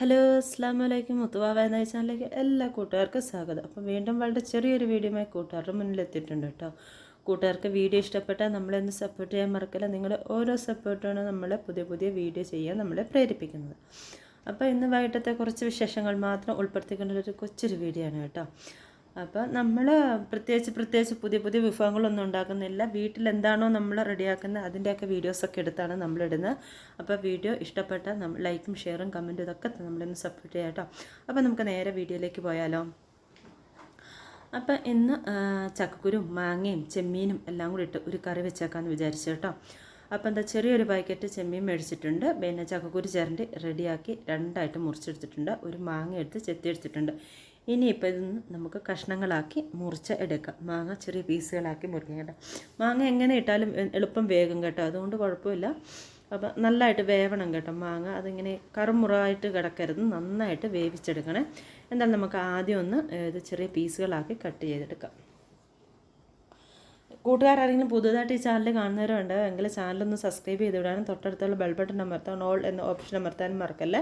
Hello അസ്സാം വലൈക്കും മുത്തുവാവ എന്ന ചാനലിലേക്ക് എല്ലാ കൂട്ടുകാർക്കും സ്വാഗതം. അപ്പോൾ വീണ്ടും വളരെ ചെറിയൊരു വീഡിയോയുമായി കൂട്ടുകാരുടെ മുന്നിലെത്തിയിട്ടുണ്ട് കേട്ടോ. കൂട്ടുകാർക്ക് വീഡിയോ ഇഷ്ടപ്പെട്ടാൽ നമ്മളെന്ന് സപ്പോർട്ട് ചെയ്യാൻ മറക്കില്ല. നിങ്ങളുടെ ഓരോ സപ്പോർട്ടാണ് നമ്മളെ പുതിയ പുതിയ വീഡിയോ ചെയ്യാൻ നമ്മളെ പ്രേരിപ്പിക്കുന്നത്. അപ്പോൾ ഇന്ന് വൈകിട്ടത്തെ കുറച്ച് വിശേഷങ്ങൾ മാത്രം ഉൾപ്പെടുത്തിക്കൊണ്ടുള്ള ഒരു കൊച്ചൊരു വീഡിയോ ആണ് കേട്ടോ. അപ്പോൾ നമ്മൾ പ്രത്യേകിച്ച് പ്രത്യേകിച്ച് പുതിയ പുതിയ വിഭവങ്ങളൊന്നും ഉണ്ടാക്കുന്നില്ല. വീട്ടിലെന്താണോ നമ്മൾ റെഡിയാക്കുന്നത് അതിന്റെയൊക്കെ വീഡിയോസൊക്കെ എടുത്താണ് നമ്മളിടുന്നത് അപ്പോൾ വീഡിയോ ഇഷ്ടപ്പെട്ട ലൈക്കും ഷെയറും കമന്റും ഇതൊക്കെ നമ്മളിന്ന് സപ്പോർട്ട് ചെയ്യാം കേട്ടോ. അപ്പോൾ നമുക്ക് നേരെ വീഡിയോയിലേക്ക് പോയാലോ. അപ്പം ഇന്ന് ചക്കക്കുരും മാങ്ങയും ചെമ്മീനും എല്ലാം കൂടി ഇട്ട് ഒരു കറി വെച്ചേക്കാമെന്ന് വിചാരിച്ചു കേട്ടോ. അപ്പം എന്താ ചെറിയൊരു പാക്കറ്റ് ചെമ്മീൻ മേടിച്ചിട്ടുണ്ട്. പിന്നെ ചക്കക്കുരു ചേരണ്ടി റെഡിയാക്കി രണ്ടായിട്ട് മുറിച്ചെടുത്തിട്ടുണ്ട്. ഒരു മാങ്ങ എടുത്ത് ചെത്തിയെടുത്തിട്ടുണ്ട് ഇനിയിപ്പോൾ ഇതൊന്ന് നമുക്ക് കഷ്ണങ്ങളാക്കി മുറിച്ച് എടുക്കാം. മാങ്ങ ചെറിയ പീസുകളാക്കി മുറിക്കാം കേട്ടോ. മാങ്ങ എങ്ങനെ ഇട്ടാലും എളുപ്പം വേഗം കേട്ടോ. അതുകൊണ്ട് കുഴപ്പമില്ല. അപ്പം നല്ലതായിട്ട് വേവണം കേട്ടോ മാങ്ങ. അതിങ്ങനെ കറുമുറായിട്ട് കിടക്കരുത്. നന്നായിട്ട് വേവിച്ചെടുക്കണേ. എന്തായാലും നമുക്ക് ആദ്യം ഒന്ന് ഇത് ചെറിയ പീസുകളാക്കി കട്ട് ചെയ്തെടുക്കാം. കൂട്ടുകാരെങ്കിലും പുതുതായിട്ട് ഈ ചാനൽ കാണുന്നവരുണ്ട് എങ്കിൽ ചാനലൊന്ന് സബ്സ്ക്രൈബ് ചെയ്ത് വിടാനും തൊട്ടടുത്തുള്ള ബെൽ ബട്ടൺ അമർത്താൻ ഓൾ എന്ന ഓപ്ഷൻ അമർത്താനും മറക്കല്ലേ?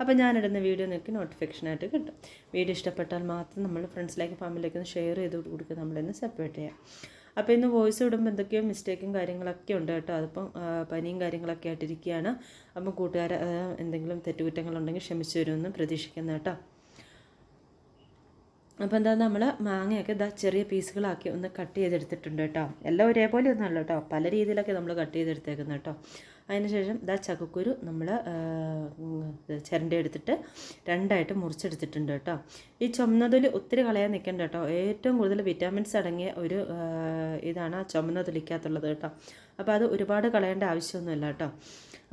അപ്പോൾ ഞാനിടുന്ന വീഡിയോ നിങ്ങൾക്ക് നോട്ടിഫിക്കേഷനായിട്ട് കിട്ടും. വീഡിയോ ഇഷ്ടപ്പെട്ടാൽ മാത്രം നമ്മൾ ഫ്രണ്ട്സിലേക്ക് ഫാമിലിലേക്ക് ഒന്ന് ഷെയർ ചെയ്ത് കൊടുക്കുക നമ്മളിന്ന് സെപ്പറേറ്റ് ചെയ്യാം. അപ്പോൾ ഇന്ന് വോയിസ് വിടുമ്പോൾ എന്തൊക്കെയോ മിസ്റ്റേക്കും കാര്യങ്ങളൊക്കെ ഉണ്ട് കേട്ടോ. അതിപ്പം പനിയും കാര്യങ്ങളൊക്കെ ആയിട്ടിരിക്കുകയാണ്. അപ്പം കൂട്ടുകാർ എന്തെങ്കിലും തെറ്റുകുറ്റങ്ങളുണ്ടെങ്കിൽ ക്ഷമിച്ചു വരുമെന്ന് പ്രതീക്ഷിക്കുന്നു കേട്ടോ. അപ്പോൾ എന്താ നമ്മൾ മാങ്ങയൊക്കെ ഇതാ ചെറിയ പീസുകളാക്കി ഒന്ന് കട്ട് ചെയ്തെടുത്തിട്ടുണ്ട് കേട്ടോ. എല്ലാം ഒരേപോലെ ഒന്നും അല്ല കേട്ടോ. പല രീതിയിലൊക്കെ നമ്മൾ കട്ട് ചെയ്തെടുത്തേക്കുന്നത് കേട്ടോ. അതിനുശേഷം ഇതാ ചക്കക്കുരു നമ്മൾ ചിരണ്ട എടുത്തിട്ട് രണ്ടായിട്ട് മുറിച്ചെടുത്തിട്ടുണ്ട് കേട്ടോ. ഈ ചുമന്നതൊലി ഒത്തിരി കളയാൻ നിൽക്കണ്ട കേട്ടോ. ഏറ്റവും കൂടുതൽ വിറ്റാമിൻസ് അടങ്ങിയ ഒരു ഇതാണ് ആ ചുമന്നതുലിക്കകത്തുള്ളത് കേട്ടോ. അപ്പോൾ അത് ഒരുപാട് കളയേണ്ട ആവശ്യമൊന്നുമില്ല കേട്ടോ.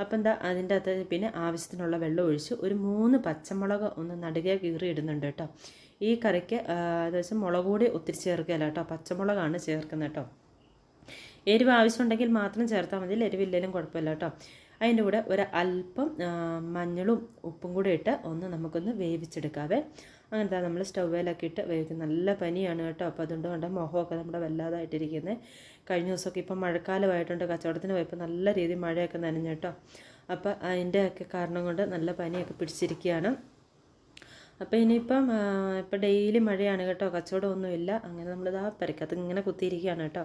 അപ്പോൾ എന്താ അതിന്റെ അകത്ത് പിന്നെ ആവശ്യത്തിനുള്ള വെള്ളം ഒഴിച്ച് ഒരു മൂന്ന് പച്ചമുളക് ഒന്ന് നടുകെ കീറി ഇടുന്നുണ്ട് കേട്ടോ. ഈ കറിക്ക് ആ, വെച്ചാൽ മുളക് പൊടി ഒത്തിരി ചേർക്കുകയില്ല കേട്ടോ. പച്ചമുളകാണ് ചേർക്കുന്നത് കേട്ടോ. എരിവ് ആവശ്യമുണ്ടെങ്കിൽ മാത്രം ചേർത്താൽ മതി. എരിവില്ലെങ്കിലും കുഴപ്പമില്ല കേട്ടോ. അതിന്റെ കൂടെ ഒരു അല്പം മഞ്ഞളും ഉപ്പും കൂടി ഇട്ട് ഒന്ന് നമുക്കൊന്ന് വേവിച്ചെടുക്കാവേ. അങ്ങനത്തെ നമ്മൾ സ്റ്റൗവേലൊക്കെ ഇട്ട് വേവിക്കും നല്ല പനിയാണ് കേട്ടോ. അപ്പോൾ അതുകൊണ്ട് കൊണ്ട് മുഖമൊക്കെ നമ്മുടെ വല്ലാതായിട്ടിരിക്കുന്നത് കഴിഞ്ഞ ദിവസമൊക്കെ ഇപ്പം മഴക്കാലമായിട്ടുണ്ട്. കച്ചവടത്തിന് പോയപ്പോൾ നല്ല രീതിയിൽ മഴയൊക്കെ നനഞ്ഞു കേട്ടോ. അപ്പോൾ അതിന്റെയൊക്കെ കാരണം കൊണ്ട് നല്ല പനിയൊക്കെ പിടിച്ചിരിക്കുകയാണ്. അപ്പോൾ ഇനിയിപ്പം ഇപ്പം ഡെയിലി മഴയാണ് കേട്ടോ കച്ചവടമൊന്നുമില്ല. അങ്ങനെ നമ്മളിതാ പരക്കത്ത് ഇങ്ങനെ കുത്തിയിരിക്കുകയാണ് കേട്ടോ.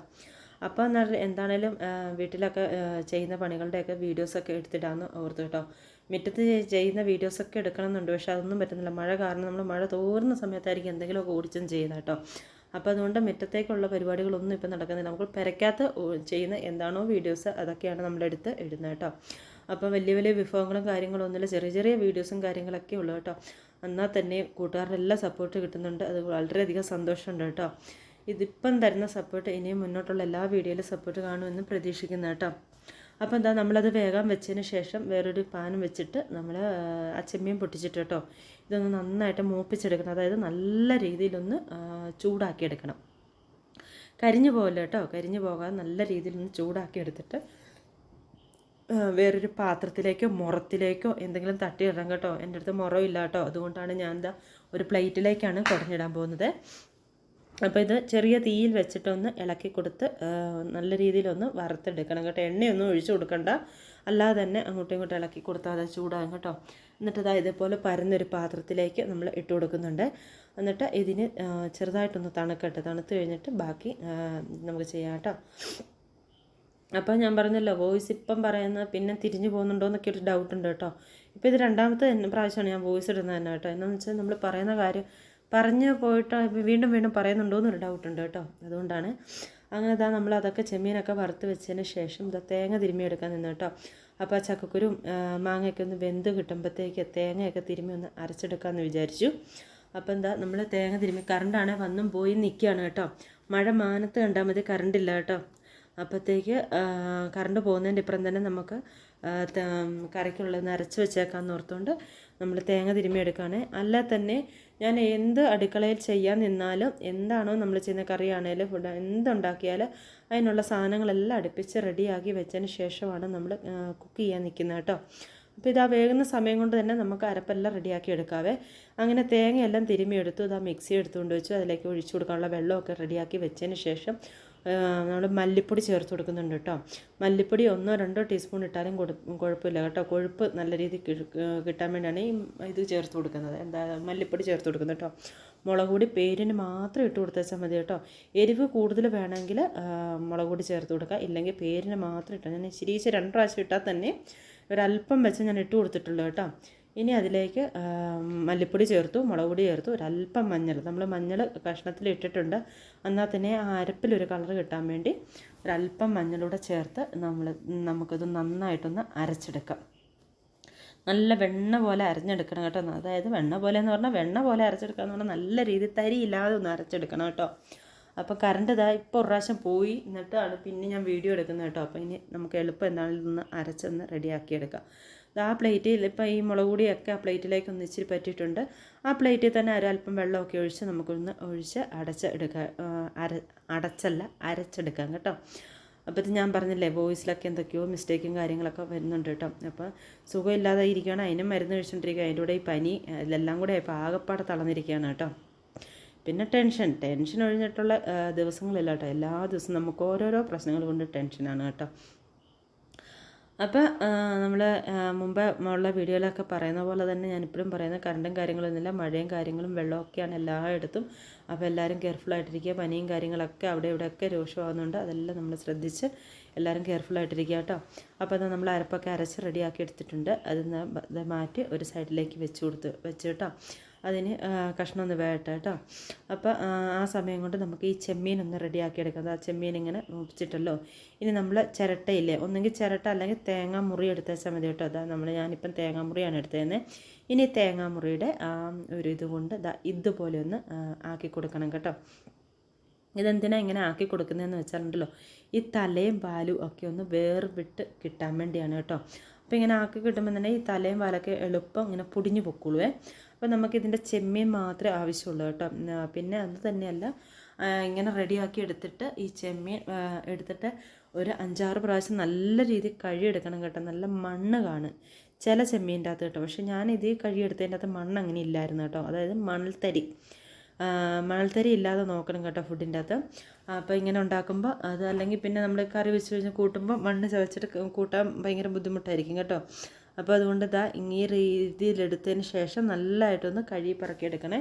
അപ്പോൾ എന്താണേലും വീട്ടിലൊക്കെ ചെയ്യുന്ന പണികളുടെയൊക്കെ വീഡിയോസൊക്കെ എടുത്തിടാമെന്ന് ഓർത്തു കേട്ടോ. മുറ്റത്ത് ചെയ്- ചെയ്യുന്ന വീഡിയോസൊക്കെ എടുക്കണമെന്നുണ്ട് പക്ഷേ അതൊന്നും പറ്റുന്നില്ല. മഴ കാരണം നമ്മൾ മഴ തോറുന്ന സമയത്തായിരിക്കും എന്തെങ്കിലുമൊക്കെ ഓടിച്ചും ചെയ്യുന്നത് കേട്ടോ. അപ്പോൾ അതുകൊണ്ട് മുറ്റത്തേക്കുള്ള പരിപാടികളൊന്നും ഇപ്പം നടക്കുന്നില്ല. നമുക്ക് പെരക്കകത്ത് ചെയ്യുന്ന എന്താണോ വീഡിയോസ് അതൊക്കെയാണ് നമ്മളെടുത്ത് ഇടുന്നത് കേട്ടോ. അപ്പോൾ വലിയ വലിയ വിഭവങ്ങളും കാര്യങ്ങളും ഒന്നുമില്ല. ചെറിയ ചെറിയ വീഡിയോസും കാര്യങ്ങളൊക്കെ ഉള്ളൂ കേട്ടോ. എന്നാൽ തന്നെ കൂട്ടുകാരുടെ എല്ലാ സപ്പോർട്ട് കിട്ടുന്നുണ്ട്. അത് വളരെയധികം സന്തോഷമുണ്ട് കേട്ടോ. ഇതിപ്പം തരുന്ന സപ്പോർട്ട് ഇനിയും മുന്നോട്ടുള്ള എല്ലാ വീഡിയോയിലും സപ്പോർട്ട് കാണുമെന്ന് പ്രതീക്ഷിക്കുന്നു കേട്ടോ. അപ്പോൾ എന്താ നമ്മളത് വേഗം വെച്ചതിന് ശേഷം വേറൊരു പാൻ വെച്ചിട്ട് നമ്മൾ ആ ചെമ്മീൻ പൊട്ടിച്ചിട്ട് കേട്ടോ. ഇതൊന്ന് നന്നായിട്ട് മൂപ്പിച്ചെടുക്കണം. അതായത് നല്ല രീതിയിലൊന്ന് ചൂടാക്കിയെടുക്കണം. കരിഞ്ഞു പോകല്ല കേട്ടോ? കരിഞ്ഞു പോകാതെ നല്ല രീതിയിലൊന്ന് ചൂടാക്കി എടുത്തിട്ട് വേറൊരു പാത്രത്തിലേക്കോ മുറത്തിലേക്കോ എന്തെങ്കിലും തട്ടി തട്ടിയിടണം കേട്ടോ. എന്റെ അടുത്ത് മുറമില്ല കേട്ടോ. അതുകൊണ്ടാണ് ഞാൻ എന്താ ഒരു പ്ലേറ്റിലേക്കാണ് കുടഞ്ഞിടാൻ പോകുന്നത്. അപ്പോൾ ഇത് ചെറിയ തീയിൽ വെച്ചിട്ടൊന്ന് ഇളക്കി കൊടുത്ത് നല്ല രീതിയിലൊന്ന് വറുത്തെടുക്കണം കേട്ടോ. എണ്ണയൊന്നും ഒഴിച്ചു കൊടുക്കണ്ട. അല്ലാതെ തന്നെ അങ്ങോട്ടും ഇങ്ങോട്ടും ഇളക്കി കൊടുത്താൽ ചൂടാകും കേട്ടോ. എന്നിട്ട് അതാ ഇതേപോലെ പരന്നൊരു പാത്രത്തിലേക്ക് നമ്മൾ ഇട്ട് കൊടുക്കുന്നുണ്ട്. എന്നിട്ട് ഇതിന് ചെറുതായിട്ടൊന്ന് തണുക്കട്ടെ. തണുത്ത് കഴിഞ്ഞിട്ട് ബാക്കി നമുക്ക് ചെയ്യാം കേട്ടോ. അപ്പോൾ ഞാൻ പറഞ്ഞല്ലോ വോയിസ് ഇപ്പം പറയുന്ന പിന്നെ തിരിഞ്ഞു പോകുന്നുണ്ടോ എന്നൊക്കെ ഒരു ഡൗട്ട് ഉണ്ട് കേട്ടോ. ഇപ്പോൾ ഇത് രണ്ടാമത്തെ പ്രാവശ്യമാണ് ഞാൻ വോയിസ് ഇടുന്നത് തന്നെ കേട്ടോ. എന്നു വെച്ചാൽ നമ്മൾ പറയുന്ന കാര്യം പറഞ്ഞു പോയിട്ട് വീണ്ടും വീണ്ടും പറയുന്നുണ്ടോ എന്നൊരു ഡൗട്ട് ഉണ്ട് കേട്ടോ. അതുകൊണ്ടാണ് അങ്ങനെ ഇതാ നമ്മൾ അതൊക്കെ ചെമ്മീനൊക്കെ വറുത്ത് വെച്ചതിന് ശേഷം ഇതാ തേങ്ങ തിരുമ്മി എടുക്കാൻ നിന്ന് കേട്ടോ. അപ്പോൾ ആ ചക്കക്കുരും മാങ്ങയൊക്കെ ഒന്ന് വെന്ത് കിട്ടുമ്പോഴത്തേക്ക് തേങ്ങയൊക്കെ തിരുമ്മി ഒന്ന് അരച്ചെടുക്കാമെന്ന് വിചാരിച്ചു. അപ്പോൾ എന്താ നമ്മൾ തേങ്ങ തിരുമ്മി കറണ്ടാണ് വന്നും പോയി നിൽക്കുകയാണ് കേട്ടോ. മഴ മാനത്ത് കണ്ടാൽ മതി കറണ്ടില്ല കേട്ടോ. അപ്പോഴത്തേക്ക് കറണ്ട് പോകുന്നതിന്റെ ഇപ്പുറം തന്നെ നമുക്ക് കറിക്കുള്ളത് നിറച്ച് വെച്ചേക്കാമെന്ന് ഓർത്തുകൊണ്ട് നമ്മൾ തേങ്ങ തിരുമ്മി എടുക്കുകയാണ് അല്ല തന്നെ ഞാൻ എന്ത് അടുക്കളയിൽ ചെയ്യാൻ നിന്നാലും എന്താണോ നമ്മൾ ചെയ്യുന്ന കറിയാണേലും ഫുഡ് എന്തുണ്ടാക്കിയാലും അതിനുള്ള സാധനങ്ങളെല്ലാം അടുപ്പിച്ച് റെഡിയാക്കി വെച്ചതിന് ശേഷമാണ് നമ്മൾ കുക്ക് ചെയ്യാൻ നിൽക്കുന്നത് കേട്ടോ. അപ്പോൾ ഇതാ വേകുന്ന സമയം കൊണ്ട് തന്നെ നമുക്ക് അരപ്പെല്ലാം റെഡിയാക്കി എടുക്കാവേ. അങ്ങനെ തേങ്ങയെല്ലാം തിരുമ്മിയെടുത്തു ഇതാ മിക്സി എടുത്തുകൊണ്ട് വെച്ചു അതിലേക്ക് ഒഴിച്ചു കൊടുക്കാനുള്ള വെള്ളമൊക്കെ റെഡിയാക്കി വെച്ചതിന് ശേഷം നമ്മൾ മല്ലിപ്പൊടി ചേർത്ത് കൊടുക്കുന്നുണ്ട് കേട്ടോ. മല്ലിപ്പൊടി ഒന്നോ രണ്ടോ ടീസ്പൂൺ ഇട്ടാലും കുഴപ്പമില്ല കേട്ടോ. കൊഴുപ്പ് നല്ല രീതിയിൽ കിട്ടാൻ വേണ്ടിയാണ് ഈ ഇത് ചേർത്ത് കൊടുക്കുന്നത്. എന്താ മല്ലിപ്പൊടി ചേർത്ത് കൊടുക്കുന്നത് കേട്ടോ. മുളക് പൊടി പേരിന് മാത്രം ഇട്ട് കൊടുത്താൽ മതി കേട്ടോ. എരിവ് കൂടുതൽ വേണമെങ്കിൽ മുളക് പൊടി ചേർത്ത് കൊടുക്കുക. ഇല്ലെങ്കിൽ പേരിന് മാത്രം ഇട്ടാൽ ഞാൻ ശരിച്ച് രണ്ട് പ്രാവശ്യം ഇട്ടാൽ തന്നെ ഒരല്പം വെച്ച് ഞാൻ ഇട്ട് കൊടുത്തിട്ടുള്ളൂ കേട്ടോ. ഇനി അതിലേക്ക് മല്ലിപ്പൊടി ചേർത്തു മുളക് പൊടി ചേർത്തു ഒരല്പം മഞ്ഞൾ. നമ്മൾ മഞ്ഞൾ കഷ്ണത്തിൽ ഇട്ടിട്ടുണ്ട്. എന്നാൽ തന്നെ ആ അരപ്പിലൊരു കളർ കിട്ടാൻ വേണ്ടി ഒരല്പം മഞ്ഞളൂടെ ചേർത്ത് നമ്മൾ നമുക്കത് നന്നായിട്ടൊന്ന് അരച്ചെടുക്കാം. നല്ല വെണ്ണ പോലെ അരഞ്ഞെടുക്കണം കേട്ടോ. അതായത് വെണ്ണ പോലെ എന്ന് പറഞ്ഞാൽ വെണ്ണ പോലെ അരച്ചെടുക്കുക എന്ന് പറഞ്ഞാൽ നല്ല രീതിയിൽ തരിയില്ലാതെ ഒന്ന് അരച്ചെടുക്കണം കേട്ടോ. അപ്പോൾ കറണ്ട് ഇതാ ഇപ്പോൾ ഒരു പ്രാവശ്യം പോയി. എന്നിട്ടാണ് പിന്നെ ഞാൻ വീഡിയോ എടുക്കുന്നത് കേട്ടോ. അപ്പോൾ ഇനി നമുക്ക് എളുപ്പം എന്താണെങ്കിലും ഒന്ന് അരച്ചൊന്ന് റെഡിയാക്കി എടുക്കാം. ആ പ്ലേറ്റിൽ ഇപ്പോൾ ഈ മുളക് പൊടിയൊക്കെ ആ പ്ലേറ്റിലേക്ക് ഒന്ന് ഇച്ചിരി പറ്റിയിട്ടുണ്ട്. ആ പ്ലേറ്റിൽ തന്നെ ഒരല്പം വെള്ളമൊക്കെ ഒഴിച്ച് നമുക്കൊന്ന് ഒഴിച്ച് അടച്ച് എടുക്കാം അര അടച്ചല്ല അരച്ചെടുക്കാം കേട്ടോ. അപ്പോൾ ഇത് ഞാൻ പറഞ്ഞില്ലേ വോയിസിലൊക്കെ എന്തൊക്കെയോ മിസ്റ്റേക്കും കാര്യങ്ങളൊക്കെ വരുന്നുണ്ട് കേട്ടോ. അപ്പോൾ സുഖമില്ലാതെ ഇരിക്കുകയാണ് അതിനും മരുന്ന് കഴിച്ചുകൊണ്ടിരിക്കുക അതിന്റെ കൂടെ ഈ പനി ഇതെല്ലാം കൂടെ ഇപ്പോൾ ആകെപ്പാടെ തളർന്നിരിക്കുകയാണ് കേട്ടോ. പിന്നെ ടെൻഷൻ ടെൻഷൻ ഒഴിഞ്ഞിട്ടുള്ള ദിവസങ്ങളില്ല കേട്ടോ. എല്ലാ ദിവസവും നമുക്ക് ഓരോരോ പ്രശ്നങ്ങൾ കൊണ്ട് ടെൻഷനാണ് കേട്ടോ. അപ്പോൾ നമ്മൾ മുമ്പ് ഉള്ള വീഡിയോയിലൊക്കെ പറയുന്ന പോലെ തന്നെ ഞാനിപ്പോഴും പറയുന്നത് കറണ്ടും കാര്യങ്ങളൊന്നുമില്ല മഴയും കാര്യങ്ങളും വെള്ളമൊക്കെയാണ് എല്ലായിടത്തും. അപ്പോൾ എല്ലാവരും കെയർഫുള്ളായിട്ടിരിക്കുക പനിയും കാര്യങ്ങളൊക്കെ അവിടെ ഇവിടെയൊക്കെ രൂക്ഷമാകുന്നുണ്ട് അതെല്ലാം നമ്മൾ ശ്രദ്ധിച്ച് എല്ലാവരും കെയർഫുള്ളായിട്ടിരിക്കുക കേട്ടോ. അപ്പോൾ അത് നമ്മൾ അരപ്പൊക്കെ അരച്ച് റെഡിയാക്കി എടുത്തിട്ടുണ്ട്. അത് മാറ്റി ഒരു സൈഡിലേക്ക് വെച്ച് കൊടുത്ത് വെച്ച് കേട്ടോ. അതിന് കഷ്ണം ഒന്ന് വേട്ട കേട്ടോ. അപ്പോൾ ആ സമയം കൊണ്ട് നമുക്ക് ഈ ചെമ്മീൻ ഒന്ന് റെഡിയാക്കി എടുക്കാം ആ ചെമ്മീൻ ഇങ്ങനെ മൂപ്പിച്ചിട്ടല്ലോ. ഇനി നമ്മൾ ചിരട്ടയില്ലേ? ഒന്നെങ്കിൽ ചിരട്ട അല്ലെങ്കിൽ തേങ്ങാ മുറി എടുത്ത സമയത്ത് കേട്ടോ. അതാ നമ്മൾ ഞാനിപ്പം തേങ്ങാ മുറിയാണ് എടുത്തതെന്ന് ഇനി തേങ്ങാ മുറിയുടെ ഒരു ഇത് കൊണ്ട് ഇതാ ഇതുപോലെ ഒന്ന് ആക്കി കൊടുക്കണം കേട്ടോ. ഇതെന്തിനാണ് ഇങ്ങനെ ആക്കി കൊടുക്കുന്നതെന്ന് വെച്ചാലുണ്ടല്ലോ ഈ തലയും പാലും ഒക്കെ ഒന്ന് വേർവിട്ട് കിട്ടാൻ വേണ്ടിയാണ് കേട്ടോ. അപ്പോൾ ഇങ്ങനെ ആക്കി തന്നെ ഈ തലയും വലക്കെ എളുപ്പം ഇങ്ങനെ പൊടിഞ്ഞു പൊക്കുള്ളൂ അപ്പോൾ നമുക്കിതിന്റെ ചെമ്മീൻ മാത്രമേ ആവശ്യമുള്ളൂ കേട്ടോ. പിന്നെ അത് തന്നെയല്ല ഇങ്ങനെ റെഡിയാക്കി എടുത്തിട്ട് ഈ ചെമ്മീൻ എടുത്തിട്ട് ഒരു അഞ്ചാറ് പ്രാവശ്യം നല്ല രീതിയിൽ കഴുകിയെടുക്കണം കേട്ടോ. നല്ല മണ്ണ് കാണും ചില ചെമ്മീന്റെ അകത്ത് കേട്ടോ. പക്ഷേ ഞാൻ ഇത് കഴുകിയെടുത്തതിന്റെ അകത്ത് മണ്ണ് അങ്ങനെ ഇല്ലായിരുന്നു കേട്ടോ. അതായത് മണൽത്തരി മണൽത്തരി ഇല്ലാതെ നോക്കണം കേട്ടോ ഫുഡിന്റെ അകത്ത്. അപ്പോൾ ഇങ്ങനെ ഉണ്ടാക്കുമ്പോൾ അത് അല്ലെങ്കിൽ പിന്നെ നമ്മൾ കറി വെച്ച് കഴിഞ്ഞ് കൂട്ടുമ്പോൾ മണ്ണ് ചവച്ചിട്ട് കൂട്ടാൻ ഭയങ്കര ബുദ്ധിമുട്ടായിരിക്കും കേട്ടോ. അപ്പോൾ അതുകൊണ്ട് ഇതാ ഈ രീതിയിലെടുത്തതിന് ശേഷം നല്ലതായിട്ടൊന്ന് കഴുകി പറക്കിയെടുക്കണേ.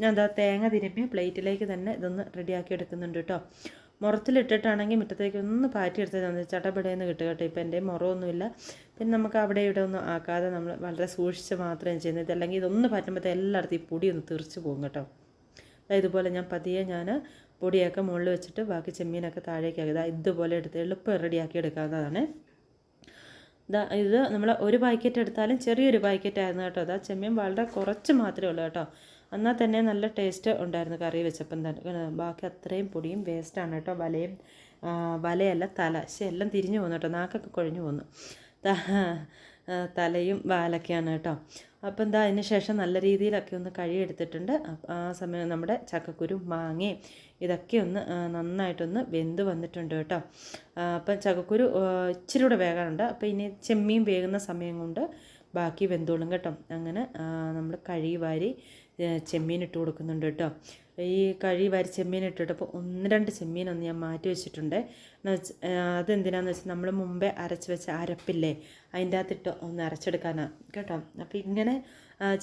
ഞാൻ എന്താ തേങ്ങ തിരുമ്പി പ്ലേറ്റിലേക്ക് തന്നെ ഇതൊന്ന് റെഡിയാക്കി എടുക്കുന്നുണ്ട് കേട്ടോ. മുറത്തിലിട്ടിട്ടാണെങ്കിൽ മുറ്റത്തേക്ക് ഒന്ന് പാറ്റിയെടുത്താൽ മതി. ചട്ടപ്പടയെന്ന് കിട്ടുക കേട്ടോ. ഇപ്പം എന്റെ മുറമൊന്നുമില്ല പിന്നെ നമുക്ക് അവിടെ ഇവിടെ ഒന്നും ആക്കാതെ നമ്മൾ വളരെ സൂക്ഷിച്ച് മാത്രമേ ചെയ്യുന്നത്. അല്ലെങ്കിൽ ഇതൊന്ന് പാറ്റുമ്പോഴത്തെ എല്ലായിടത്തും ഈ പൊടി ഒന്ന് തെറിച്ച് പോകും കേട്ടോ. ഇതുപോലെ ഞാൻ പതിയെ ഞാൻ പൊടിയൊക്കെ മുകളിൽ വെച്ചിട്ട് ബാക്കി ചെമ്മീനൊക്കെ താഴേക്ക് ആക്കി. ഇതുപോലെ എടുത്ത് എളുപ്പം റെഡിയാക്കി എടുക്കാവുന്നതാണ്. ഇതാ ഇത് നമ്മൾ ഒരു പാക്കറ്റ് എടുത്താലും ചെറിയൊരു പാക്കറ്റ് ആയിരുന്നു കേട്ടോ. അതാ ചെമ്മീൻ വളരെ കുറച്ച് മാത്രമേ ഉള്ളൂ കേട്ടോ. എന്നാൽ തന്നെ നല്ല ടേസ്റ്റ് ഉണ്ടായിരുന്നു കറി വെച്ചപ്പം തന്നെ. ബാക്കി അത്രയും പൊടിയും വേസ്റ്റാണ് കേട്ടോ. വലയും വലയല്ല തല. ശരി എല്ലാം തിരിഞ്ഞു പോകുന്നു കേട്ടോ. നാക്കൊക്കെ കുഴഞ്ഞു പോകുന്നു തലയും വാലൊക്കെയാണ് കേട്ടോ. അപ്പം എന്താ അതിന് ശേഷം നല്ല രീതിയിലൊക്കെ ഒന്ന് കഴിയെടുത്തിട്ടുണ്ട് ആ സമയം നമ്മുടെ ചക്കക്കുരു മാങ്ങയും ഇതൊക്കെ ഒന്ന് നന്നായിട്ടൊന്ന് വെന്ത് വന്നിട്ടുണ്ട് കേട്ടോ. അപ്പം ചക്കക്കുരു ഇച്ചിരി കൂടെ വേകാനുണ്ട്. അപ്പോൾ ഇനി ചെമ്മീൻ വേകുന്ന സമയം കൊണ്ട് ബാക്കി വെന്തോളും കേട്ടോ. അങ്ങനെ നമ്മൾ കഴുകി വാരി ചെമ്മീൻ ഇട്ട് കൊടുക്കുന്നുണ്ട് കേട്ടോ. ഈ കഴി വരി ചെമ്മീൻ ഇട്ടിട്ടപ്പോൾ ഒന്ന് രണ്ട് ചെമ്മീൻ ഒന്ന് ഞാൻ മാറ്റി വെച്ചിട്ടുണ്ട്. അതെന്തിനാന്ന് വെച്ചാൽ നമ്മൾ മുമ്പേ അരച്ച് വെച്ച അരപ്പില്ലേ അതിന്റെ അകത്തിട്ട് ഒന്ന് അരച്ചെടുക്കാനാണ് കേട്ടോ? അപ്പോൾ ഇങ്ങനെ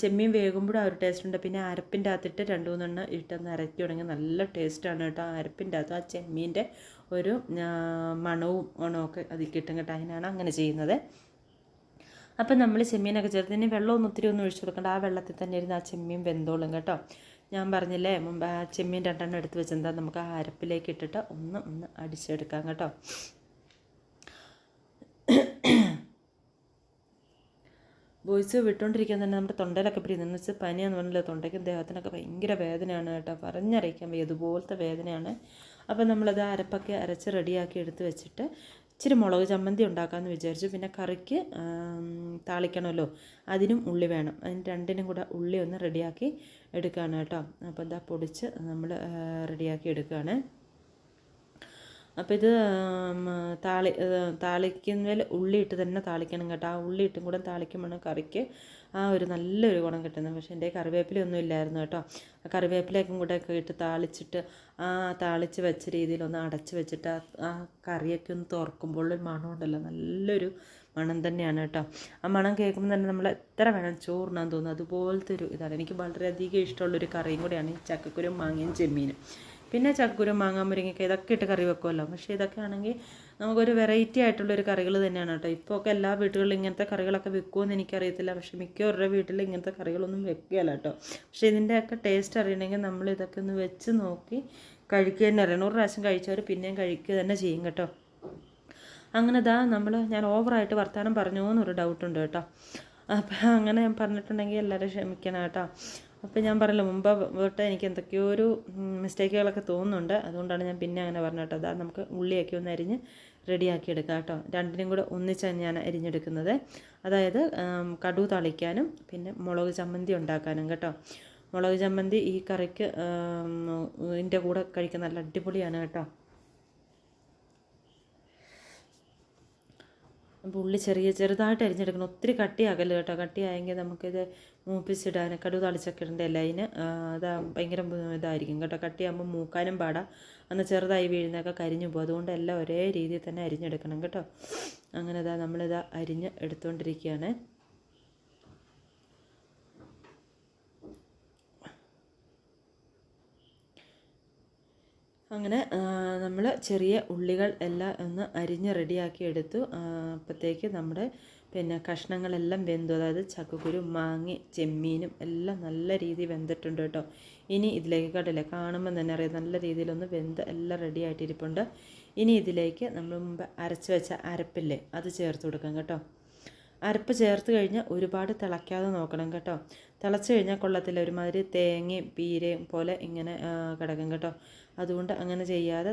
ചെമ്മീൻ വേകുമ്പോഴും ആ ഒരു ടേസ്റ്റ് ഉണ്ട്. പിന്നെ അരപ്പിന്റെ അകത്തിട്ട് രണ്ട് മൂന്നെണ്ണം ഇട്ടൊന്ന് അരക്കി തുടങ്ങി നല്ല ടേസ്റ്റാണ് കേട്ടോ. അരപ്പിന്റെ അകത്ത് ആ ചെമ്മീന്റെ ഒരു മണവും ഓണമൊക്കെ അതിൽ കിട്ടും കേട്ടോ. അതിനാണ് അങ്ങനെ ചെയ്യുന്നത്. അപ്പം നമ്മൾ ചെമ്മീനൊക്കെ ചേർത്ത് ഇനി വെള്ളമൊന്നും ഒത്തിരി ഒന്നും ഒഴിച്ചു കൊടുക്കണ്ട. ആ വെള്ളത്തിൽ തന്നെ ഇരുന്ന് ആ ചെമ്മീൻ വെന്തോളും കേട്ടോ. ഞാൻ പറഞ്ഞില്ലേ മുമ്പ് ആ ചെമ്മീൻ രണ്ടെണ്ണം എടുത്ത് വെച്ചെന്താ നമുക്ക് ആ അരപ്പിലേക്ക് ഇട്ടിട്ട് ഒന്ന് ഒന്ന് അടിച്ചെടുക്കാം കേട്ടോ. വോയിസ് വിട്ടുകൊണ്ടിരിക്കാൻ തന്നെ നമ്മുടെ തൊണ്ടയിലൊക്കെ പിരിയുന്നു വെച്ചാൽ പനിയാന്ന് പറഞ്ഞില്ല തൊണ്ടയ്ക്കും ദേഹത്തിനൊക്കെ ഭയങ്കര വേദനയാണ് കേട്ടോ. പറഞ്ഞറിയിക്കാൻ വയ്യ അതുപോലത്തെ വേദനയാണ്. അപ്പോൾ നമ്മളത് അരപ്പൊക്കെ അരച്ച് റെഡിയാക്കി എടുത്ത് വെച്ചിട്ട് ഇച്ചിരി മുളക് ചമ്മന്തി ഉണ്ടാക്കാമെന്ന് വിചാരിച്ചു. പിന്നെ കറിക്ക് താളിക്കണമല്ലോ. അതിനും ഉള്ളി വേണം. അതിന് രണ്ടിനും കൂടെ ഉള്ളി ഒന്ന് റെഡിയാക്കി എടുക്കുകയാണ് കേട്ടോ. അപ്പോൾ ഇതാ പൊടിച്ച് നമ്മൾ റെഡിയാക്കി എടുക്കുകയാണ്. അപ്പോൾ ഇത് താളി താളിക്കുന്നതിൽ ഉള്ളി ഇട്ട് തന്നെ താളിക്കണം കേട്ടോ. ആ ഉള്ളി ഇട്ടും കൂടെ താളിക്കുമ്പോൾ കറിക്ക് ആ ഒരു നല്ലൊരു ഗുണം കിട്ടുന്നത്. പക്ഷേ എന്റെ കറിവേപ്പിലൊന്നും ഇല്ലായിരുന്നു കേട്ടോ. ആ കറിവേപ്പിലേക്കും കൂടെ ഒക്കെ ഇട്ട് താളിച്ചിട്ട് ആ താളിച്ച് വെച്ച രീതിയിലൊന്ന് അടച്ച് വെച്ചിട്ട് ആ കറിയൊക്കെ ഒന്ന് തുറക്കുമ്പോൾ ഒരു മണമുണ്ടല്ലോ. നല്ലൊരു മണം തന്നെയാണ് കേട്ടോ. ആ മണം കേൾക്കുമ്പോൾ തന്നെ നമ്മൾ എത്ര വേണം ചോറിനാൻ തോന്നുന്നു. അതുപോലത്തെ ഒരു ഇതാണ്. എനിക്ക് വളരെയധികം ഇഷ്ടമുള്ളൊരു കറിയും കൂടിയാണ് ഈ ചക്കക്കുരും മാങ്ങയും ചെമ്മീനും. പിന്നെ ചക്കക്കുരും മാങ്ങ മുരിങ്ങയ്ക്ക ഇതൊക്കെ ഇട്ട് കറി വെക്കുമല്ലോ പക്ഷേ ഇതൊക്കെ ആണെങ്കിൽ നമുക്കൊരു വെറൈറ്റി ആയിട്ടുള്ളൊരു കറികൾ തന്നെയാണ് കേട്ടോ. ഇപ്പോൾ ഒക്കെ എല്ലാ വീടുകളിലും ഇങ്ങനത്തെ കറികളൊക്കെ വെക്കുമെന്ന് എനിക്കറിയത്തില്ല. പക്ഷേ മിക്കവരുടെ വീട്ടിൽ ഇങ്ങനത്തെ കറികളൊന്നും വെക്കുകയല്ല കേട്ടോ. പക്ഷേ ഇതിന്റെയൊക്കെ ടേസ്റ്റ് അറിയണമെങ്കിൽ നമ്മൾ ഇതൊക്കെ ഒന്ന് വെച്ച് നോക്കി കഴിക്കുക തന്നെ അറിയണം. ഒരു പ്രാവശ്യം കഴിച്ചവർ പിന്നെയും കഴിക്കുക തന്നെ ചെയ്യും കേട്ടോ. അങ്ങനെ ഇതാ നമ്മൾ ഞാൻ ഓവറായിട്ട് വർത്തമാനം പറഞ്ഞു എന്നൊരു ഡൗട്ടുണ്ട് കേട്ടോ. അപ്പം അങ്ങനെ ഞാൻ പറഞ്ഞിട്ടുണ്ടെങ്കിൽ എല്ലാവരും ക്ഷമിക്കണം കേട്ടോ. അപ്പം ഞാൻ പറഞ്ഞല്ലോ മുമ്പ് തൊട്ട് എനിക്ക് എന്തൊക്കെയോ ഒരു മിസ്റ്റേക്കുകളൊക്കെ തോന്നുന്നുണ്ട്. അതുകൊണ്ടാണ് ഞാൻ പിന്നെ അങ്ങനെ പറഞ്ഞത് കേട്ടോ. അതാ നമുക്ക് ഉള്ളിയൊക്കെ ഒന്ന് അരിഞ്ഞ് റെഡിയാക്കി എടുക്കാം കേട്ടോ. രണ്ടിനും കൂടെ ഒന്നിച്ചാണ് ഞാൻ അരിഞ്ഞെടുക്കുന്നത്. അതായത് കടു തളിക്കാനും പിന്നെ മുളക് ചമ്മന്തി ഉണ്ടാക്കാനും കേട്ടോ. മുളക് ചമ്മന്തി ഈ കറിക്ക് ഇതിന്റെ കൂടെ കഴിക്കാൻ നല്ല അടിപൊളിയാണ് കേട്ടോ. അപ്പോൾ ഉള്ളി ചെറിയ ചെറുതായിട്ട് അരിഞ്ഞെടുക്കണം. ഒത്തിരി കട്ടിയാകല്ലോ കേട്ടോ. കട്ടിയായെങ്കിൽ നമുക്കിത് മൂപ്പിച്ചിടാൻ കടു തളിച്ചൊക്കെ ഇടണ്ടല്ല അതിന് അതാ ഭയങ്കര ഇതായിരിക്കും കേട്ടോ. കട്ടിയാകുമ്പോൾ മൂക്കാനും പാടാ. അന്ന് ചെറുതായി വീഴുന്നതൊക്കെ കരിഞ്ഞു പോകും. അതുകൊണ്ട് എല്ലാം ഒരേ രീതിയിൽ തന്നെ അരിഞ്ഞെടുക്കണം കേട്ടോ. അങ്ങനെ ഇതാ നമ്മളിതാ അരിഞ്ഞ് എടുത്തുകൊണ്ടിരിക്കുകയാണ് അങ്ങനെ നമ്മൾ ചെറിയ ഉള്ളികൾ എല്ലാം ഒന്ന് അരിഞ്ഞ് റെഡിയാക്കി എടുത്തു. അപ്പോഴത്തേക്ക് നമ്മുടെ പിന്നെ കഷ്ണങ്ങളെല്ലാം വെന്തു. അതായത് ചക്കക്കുരു മാങ്ങി ചെമ്മീനും എല്ലാം നല്ല രീതിയിൽ വെന്തിട്ടുണ്ട് കേട്ടോ. ഇനി ഇതിലേക്ക് കണ്ടില്ലേ കാണുമ്പോൾ തന്നെ അറിയാം നല്ല രീതിയിലൊന്ന് വെന്ത് എല്ലാം റെഡി ആയിട്ടിരിപ്പുണ്ട്. ഇനി ഇതിലേക്ക് നമ്മൾ മുമ്പ് അരച്ച് വെച്ച അരപ്പില്ലേ അത് ചേർത്ത് കൊടുക്കാം കേട്ടോ. അരപ്പ് ചേർത്ത് കഴിഞ്ഞാൽ ഒരുപാട് തിളയ്ക്കാതെ നോക്കണം കേട്ടോ. തിളച്ച് കഴിഞ്ഞാൽ കൊള്ളത്തിൽ ഒരുമാതിരി തേങ്ങയും പീരയും പോലെ ഇങ്ങനെ കിടക്കും കേട്ടോ. അതുകൊണ്ട് അങ്ങനെ ചെയ്യാതെ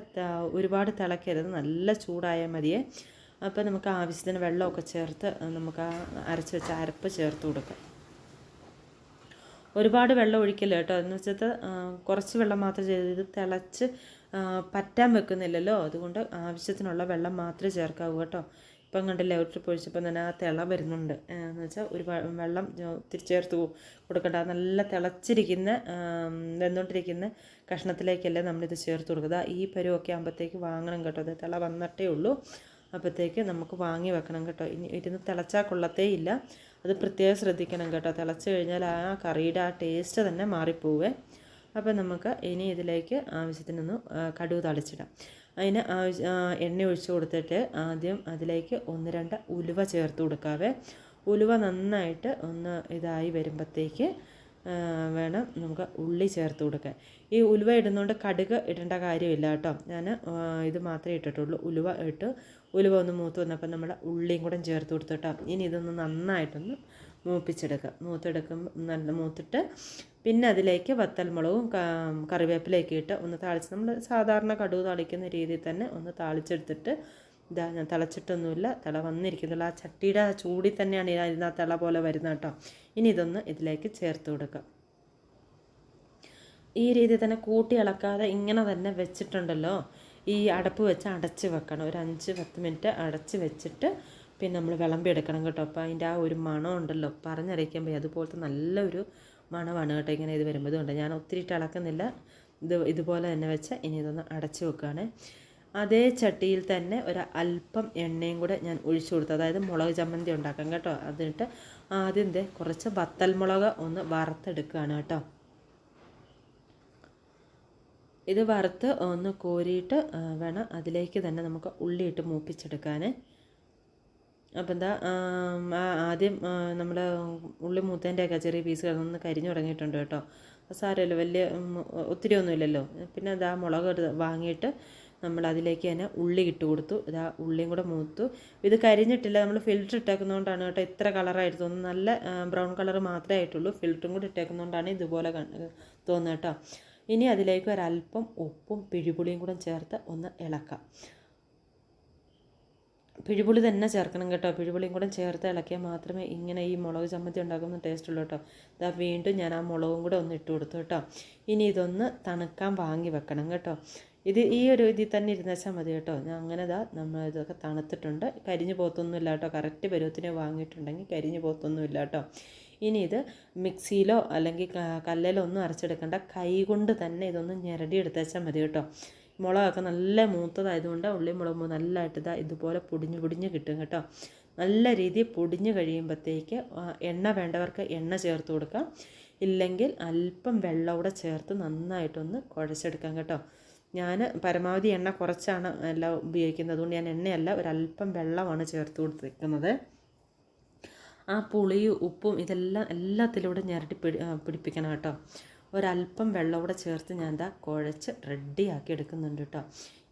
ഒരുപാട് തിളക്കരുത്. നല്ല ചൂടായാൽ മതിയേ. അപ്പോൾ നമുക്ക് ആവശ്യത്തിന് വെള്ളമൊക്കെ ചേർത്ത് നമുക്ക് ആ അരച്ച് വെച്ച അരപ്പ് ചേർത്ത് കൊടുക്കാം. ഒരുപാട് വെള്ളം ഒഴിക്കില്ല കേട്ടോ? എന്ന് വെച്ചാൽ കുറച്ച് വെള്ളം മാത്രം ചെയ്ത് ഇത് തിളച്ച് പറ്റാൻ വെക്കുന്നില്ലല്ലോ. അതുകൊണ്ട് ആവശ്യത്തിനുള്ള വെള്ളം മാത്രമേ ചേർക്കാവൂ കേട്ടോ. ഇപ്പം ഒരു ട്രിപ്പ് ഒഴിച്ചപ്പോൾ തന്നെ ആ തിള വരുന്നുണ്ട്. എന്ന് വെച്ചാൽ ഒരു വെള്ളം തിരിച്ചേർത്ത് ഒത്തിരി ചേർത്ത് കൊ- നല്ല തിളച്ചിരിക്കുന്ന വെന്തോണ്ടിരിക്കുന്ന കഷ്ണത്തിലേക്കല്ലേ നമ്മളിത് ചേർത്ത് കൊടുക്കുക. ഈ പരുവൊക്കെ ആകുമ്പോഴത്തേക്ക് വാങ്ങണം കേട്ടോ. അത് തിള വന്നിട്ടേ ഉള്ളൂ. അപ്പോഴത്തേക്ക് നമുക്ക് വാങ്ങി വെക്കണം കേട്ടോ. ഇനി ഇരുന്ന് തിളച്ചാൽ കൊള്ളത്തേ ഇല്ല. അത് പ്രത്യേകം ശ്രദ്ധിക്കണം കേട്ടോ. തിളച്ച് കഴിഞ്ഞാൽ ആ കറിയുടെ ആ ടേസ്റ്റ് തന്നെ മാറിപ്പോവേ. അപ്പോൾ നമുക്ക് ഇനി ഇതിലേക്ക് ആവശ്യത്തിനൊന്ന് കടുവ് തളിച്ചിടാം. അതിന് എണ്ണ ഒഴിച്ച് കൊടുത്തിട്ട് ആദ്യം അതിലേക്ക് ഒന്ന് രണ്ട് ഉലുവ ചേർത്ത് കൊടുക്കാവേ. ഉലുവ നന്നായിട്ട് ഒന്ന് ഇതായി വരുമ്പോഴത്തേക്ക് വേണം നമുക്ക് ഉള്ളി ചേർത്ത് കൊടുക്കാൻ. ഈ ഉലുവ ഇടുന്നതുകൊണ്ട് കടുക് ഇടേണ്ട കാര്യമില്ല കേട്ടോ. ഞാൻ ഇത് മാത്രമേ ഇട്ടിട്ടുള്ളൂ. ഉലുവ ഇട്ട് ഉലുവ ഒന്ന് മൂത്ത് വന്നപ്പോൾ നമ്മൾ ഉള്ളിയും കൂടെ ചേർത്ത് കൊടുത്തു ഇനി ഇതൊന്ന് നന്നായിട്ടൊന്ന് മൂപ്പിച്ചെടുക്കുക. മൂത്തെടുക്കുമ്പോൾ നല്ല മൂത്തിട്ട് പിന്നെ അതിലേക്ക് വത്തൽമുളകും കറിവേപ്പിലേക്ക് ഇട്ട് ഒന്ന് താളിച്ച് നമ്മൾ സാധാരണ കടുവ് താളിക്കുന്ന രീതിയിൽ തന്നെ ഒന്ന് താളിച്ചെടുത്തിട്ട് ഇതാ ഞാൻ തിളച്ചിട്ടൊന്നുമില്ല. തിള വന്നിരിക്കുന്നുള്ളൂ. ആ ചട്ടിയുടെ ആ ചൂടിൽ തന്നെയാണ് ഇതിന് ആ തിള പോലെ വരുന്നത് കേട്ടോ. ഇനി ഇതൊന്ന് ഇതിലേക്ക് ചേർത്ത് കൊടുക്കുക. ഈ രീതിയിൽ തന്നെ കൂട്ടി ഇളക്കാതെ ഇങ്ങനെ തന്നെ വെച്ചിട്ടുണ്ടല്ലോ. ഈ അടപ്പ് വെച്ച് അടച്ച് വെക്കണം. ഒരു അഞ്ച് പത്ത് മിനിറ്റ് അടച്ച് വെച്ചിട്ട് പിന്നെ നമ്മൾ വിളമ്പി എടുക്കണം കേട്ടോ. അപ്പോൾ അതിന്റെ ആ ഒരു മണം ഉണ്ടല്ലോ. പറഞ്ഞറിയിക്കാൻ പോയി അതുപോലത്തെ നല്ലൊരു മണമാണ് കേട്ടോ ഇങ്ങനെ ഇത് വരുമ്പോൾ ഞാൻ ഒത്തിരി ഇളക്കുന്നില്ല. ഇത് ഇതുപോലെ തന്നെ വെച്ച് ഇനി ഇതൊന്ന് അടച്ച് വെക്കുകയാണ്. അതേ ചട്ടിയിൽ തന്നെ ഒരു അല്പം എണ്ണയും കൂടെ ഞാൻ ഒഴിച്ചു കൊടുത്തു. അതായത് മുളക് ചമ്മന്തി ഉണ്ടാക്കാം കേട്ടോ. അതിട്ട് ആദ്യം കുറച്ച് വത്തൽമുളക് ഒന്ന് വറുത്തെടുക്കുകയാണ് കേട്ടോ. ഇത് വറുത്ത് ഒന്ന് കോരിയിട്ട് വേണം അതിലേക്ക് തന്നെ നമുക്ക് ഉള്ളിയിട്ട് മൂപ്പിച്ചെടുക്കാൻ അപ്പം എന്താ ആദ്യം നമ്മൾ ഉള്ളി മൂത്തേന്റെയൊക്കെ ചെറിയ പീസുകൾ ഒന്ന് കരിഞ്ഞു തുടങ്ങിയിട്ടുണ്ട് കേട്ടോ. സാരമല്ലോ വലിയ ഒത്തിരി ഒന്നുമില്ലല്ലോ. പിന്നെ ഇതാ മുളക് വാങ്ങിയിട്ട് നമ്മൾ അതിലേക്ക് തന്നെ ഉള്ളി ഇട്ട് കൊടുത്തു. ഇതാ ഉള്ളിയും കൂടെ മൂത്തു. ഇത് കരിഞ്ഞിട്ടില്ല നമ്മൾ ഫിൽറ്റർ ഇട്ടേക്കുന്നതുകൊണ്ടാണ് കേട്ടോ ഇത്ര കളറായിട്ട് തോന്നുന്നത്. നല്ല ബ്രൗൺ കളർ മാത്രമേ ആയിട്ടുള്ളൂ. ഫിൽറ്ററും കൂടി ഇട്ടേക്കുന്നതുകൊണ്ടാണ് ഇതുപോലെ തോന്നുന്നത് കേട്ടോ. ഇനി അതിലേക്ക് ഒരല്പം ഉപ്പും പിഴിപുളിയും കൂടെ ചേർത്ത് ഒന്ന് ഇളക്കാം. പിഴിപുളി തന്നെ ചേർക്കണം കേട്ടോ. പിഴിപുളിയും കൂടെ ചേർത്ത് ഇളക്കിയാൽ മാത്രമേ ഇങ്ങനെ ഈ മുളക് ചമ്മന്തി ഉണ്ടാക്കുന്ന ടേസ്റ്റ് ഉള്ളൂ കേട്ടോ. ഇതാ വീണ്ടും ഞാൻ ആ മുളകും കൂടെ ഒന്ന് ഇട്ട് കൊടുത്തു കേട്ടോ. ഇനി ഇതൊന്ന് തണുക്കാൻ വാങ്ങി വെക്കണം കേട്ടോ. ഇത് ഈ ഒരു ഇതിൽ തന്നെ ഇരുന്നേച്ചാൽ മതി കേട്ടോ. ഞാൻ അങ്ങനെ ഇതാ നമ്മൾ ഇതൊക്കെ തണുത്തിട്ടുണ്ട്. കരിഞ്ഞു പോത്തൊന്നുമില്ല കേട്ടോ. കറക്റ്റ് പരുവത്തിന് വാങ്ങിയിട്ടുണ്ടെങ്കിൽ കരിഞ്ഞു പോത്തൊന്നുമില്ല കേട്ടോ. ഇനി ഇത് മിക്സിയിലോ അല്ലെങ്കിൽ കല്ലിലോ ഒന്നും അരച്ചെടുക്കേണ്ട. കൈകൊണ്ട് തന്നെ ഇതൊന്ന് ഞെരടി എടുത്തേച്ചാൽ മതി കേട്ടോ. മുളകൊക്കെ നല്ല മൂത്തതായതുകൊണ്ട് ഉള്ളി മുളക് നല്ലതായിട്ട് ഇതാ ഇതുപോലെ പൊടിഞ്ഞ് പൊടിഞ്ഞ് കിട്ടും കേട്ടോ. നല്ല രീതിയിൽ പൊടിഞ്ഞ് കഴിയുമ്പോഴത്തേക്ക് എണ്ണ വേണ്ടവർക്ക് എണ്ണ ചേർത്ത് കൊടുക്കാം. ഇല്ലെങ്കിൽ അല്പം വെള്ളം കൂടെ ചേർത്ത് നന്നായിട്ടൊന്ന് കുഴച്ചെടുക്കാം കേട്ടോ. ഞാൻ പരമാവധി എണ്ണ കുറച്ചാണ് എല്ലാം ഉപയോഗിക്കുന്നത്. അതുകൊണ്ട് ഞാൻ എണ്ണയല്ല ഒരല്പം വെള്ളമാണ് ചേർത്ത് കൊടുത്തിരിക്കുന്നത്. ആ പുളിയും ഉപ്പും ഇതെല്ലാം എല്ലാത്തിലൂടെ ഞരട്ടി പിടി പിടിപ്പിക്കണം കേട്ടോ. ഒരല്പം വെള്ളം കൂടെ ചേർത്ത് ഞാൻ എന്താ കുഴച്ച് റെഡിയാക്കി എടുക്കുന്നുണ്ട് കേട്ടോ.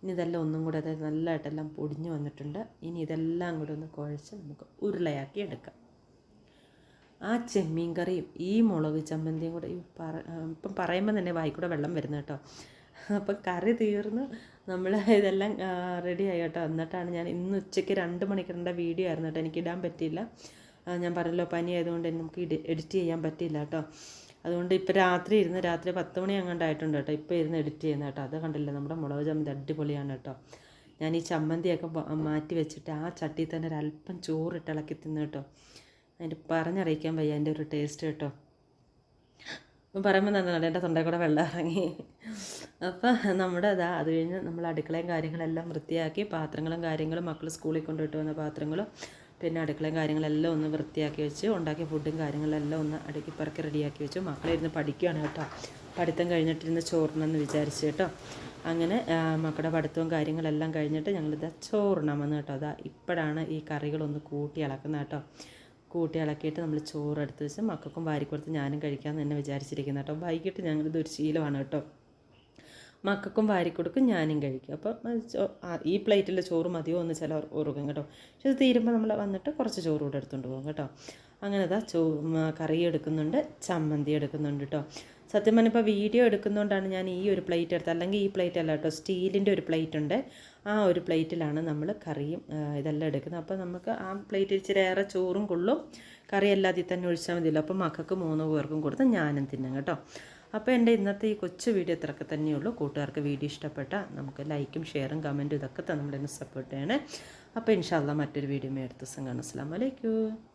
ഇനി ഇതെല്ലാം ഒന്നും കൂടെ അതായത് നല്ലതായിട്ടെല്ലാം പൊടിഞ്ഞു വന്നിട്ടുണ്ട്. ഇനി ഇതെല്ലാം കൂടെ ഒന്ന് കുഴച്ച് നമുക്ക് ഉരുളയാക്കി എടുക്കാം. ആ ചെമ്മീൻ കറിയും ഈ മുളക് ചമ്മന്തിയും കൂടെ ഈ പറ ഇപ്പം പറയുമ്പോൾ തന്നെ വായിക്കൂടെ വെള്ളം വരുന്നത് കേട്ടോ. അപ്പം കറി തീർന്ന് നമ്മൾ ഇതെല്ലാം റെഡിയായി കേട്ടോ. എന്നിട്ടാണ് ഞാൻ ഇന്ന് ഉച്ചയ്ക്ക് രണ്ട് മണിക്കൂറിന്റെ വീഡിയോ ആയിരുന്നു കേട്ടോ. എനിക്ക് ഇടാൻ പറ്റിയില്ല. ഞാൻ പറഞ്ഞല്ലോ പനി ആയതുകൊണ്ട് നമുക്ക് എഡിറ്റ് ചെയ്യാൻ പറ്റിയില്ല കേട്ടോ. അതുകൊണ്ട് ഇപ്പോൾ രാത്രി ഇരുന്ന് രാത്രി പത്ത് മണി അങ്ങോട്ടായിട്ടുണ്ട് കേട്ടോ. ഇപ്പോൾ ഇരുന്ന് എഡിറ്റ് ചെയ്യുന്ന കേട്ടോ. അത് കണ്ടില്ല നമ്മുടെ മുളക് ചമ്മന്തി അടിപൊളിയാണ് കേട്ടോ. ഞാൻ ഈ ചമ്മന്തിയൊക്കെ മാറ്റി വെച്ചിട്ട് ആ ചട്ടിയിൽ തന്നെ ഒരല്പം ചോറിട്ട് ഇളക്കി തിന്നു കേട്ടോ. അതിന്റെ പറഞ്ഞറിയിക്കാൻ വയ്യ അതിന്റെ ഒരു ടേസ്റ്റ് കേട്ടോ. അപ്പം പറയുമ്പോൾ നന്നാണ് എന്റെ തൊണ്ടയിൽ കൂടെ വെള്ളം ഇറങ്ങി. അപ്പം നമ്മുടെ ഇതാ അത് കഴിഞ്ഞ് നമ്മൾ അടുക്കളയും കാര്യങ്ങളെല്ലാം വൃത്തിയാക്കി പാത്രങ്ങളും കാര്യങ്ങളും മക്കൾ സ്കൂളിൽ കൊണ്ടുപോയിട്ട് വന്ന പാത്രങ്ങളും പിന്നെ അടുക്കളയും കാര്യങ്ങളെല്ലാം ഒന്ന് വൃത്തിയാക്കി വെച്ച് ഉണ്ടാക്കിയ ഫുഡും കാര്യങ്ങളെല്ലാം ഒന്ന് അടുക്കി പറക്കി റെഡിയാക്കി വെച്ചു. മക്കളിരുന്ന് പഠിക്കുകയാണ് കേട്ടോ. പഠിത്തം കഴിഞ്ഞിട്ടിരുന്ന് ചോറിനെന്ന് വിചാരിച്ചു കേട്ടോ. അങ്ങനെ മക്കളുടെ പഠിത്തവും കാര്യങ്ങളെല്ലാം കഴിഞ്ഞിട്ട് ഞങ്ങളിതാ ചോറണമെന്ന് കേട്ടോ. അതാ ഇപ്പോഴാണ് ഈ കറികളൊന്ന് കൂട്ടി ഇളക്കുന്നത് കേട്ടോ. കൂട്ടി ഇളക്കിയിട്ട് നമ്മൾ ചോറ് എടുത്ത് വെച്ച് മക്കൾക്കും വാരിക്കൊടുത്ത് ഞാനും കഴിക്കാമെന്ന് തന്നെ വിചാരിച്ചിരിക്കുന്നത് കേട്ടോ. വൈകിട്ട് ഞങ്ങളിത് ഒരു ശീലമാണ് കേട്ടോ. മക്കൾക്കും വാരിക്കൊടുക്കും ഞാനും കഴിക്കും. അപ്പം ഈ പ്ലേറ്റിലെ ചോറ് മതിയോ എന്ന് ചില ഓർക്കും കേട്ടോ. പക്ഷെ ഇത് തീരുമ്പോൾ നമ്മൾ വന്നിട്ട് കുറച്ച് ചോറ് കൂടെ എടുത്തുകൊണ്ട് പോകും കേട്ടോ. അങ്ങനെ ഇതാ ചോ കറി എടുക്കുന്നുണ്ട് ചമ്മന്തി എടുക്കുന്നുണ്ട് കേട്ടോ. സത്യം പറഞ്ഞാൽ ഇപ്പോൾ വീഡിയോ എടുക്കുന്നതുകൊണ്ടാണ് ഞാൻ ഈ ഒരു പ്ലേറ്റ് എടുത്തത്. അല്ലെങ്കിൽ ഈ പ്ലേറ്റ് അല്ല കേട്ടോ സ്റ്റീലിന്റെ ഒരു പ്ലേറ്റ് ഉണ്ട്. ആ ഒരു പ്ലേറ്റിലാണ് നമ്മൾ കറിയും ഇതെല്ലാം എടുക്കുന്നത്. അപ്പോൾ നമുക്ക് ആ പ്ലേറ്റിൽ ഇച്ചിരി ഏറെ ചോറും കൊള്ളും കറി എല്ലാം തന്നെ ഒഴിച്ചാൽ മതിയല്ലോ. അപ്പോൾ മക്കൾക്ക് മൂന്ന് പേർക്കും കൊടുത്ത് ഞാനും തിന്നും കേട്ടോ. അപ്പോൾ എന്റെ ഇന്നത്തെ ഈ കൊച്ചു വീഡിയോ ഇത്രയൊക്കെ തന്നെയുള്ളൂ കൂട്ടുകാർക്ക് വീഡിയോ ഇഷ്ടപ്പെട്ട നമുക്ക് ലൈക്കും ഷെയറും കമന്റും ഇതൊക്കെ തന്നെ നമ്മളെ സപ്പോർട്ട് ചെയ്യണേ. അപ്പോൾ ഇൻഷാല്ല മറ്റൊരു വീഡിയോ അടുത്ത ദിവസം കാണാം. അസ്സാം വലൈക്കും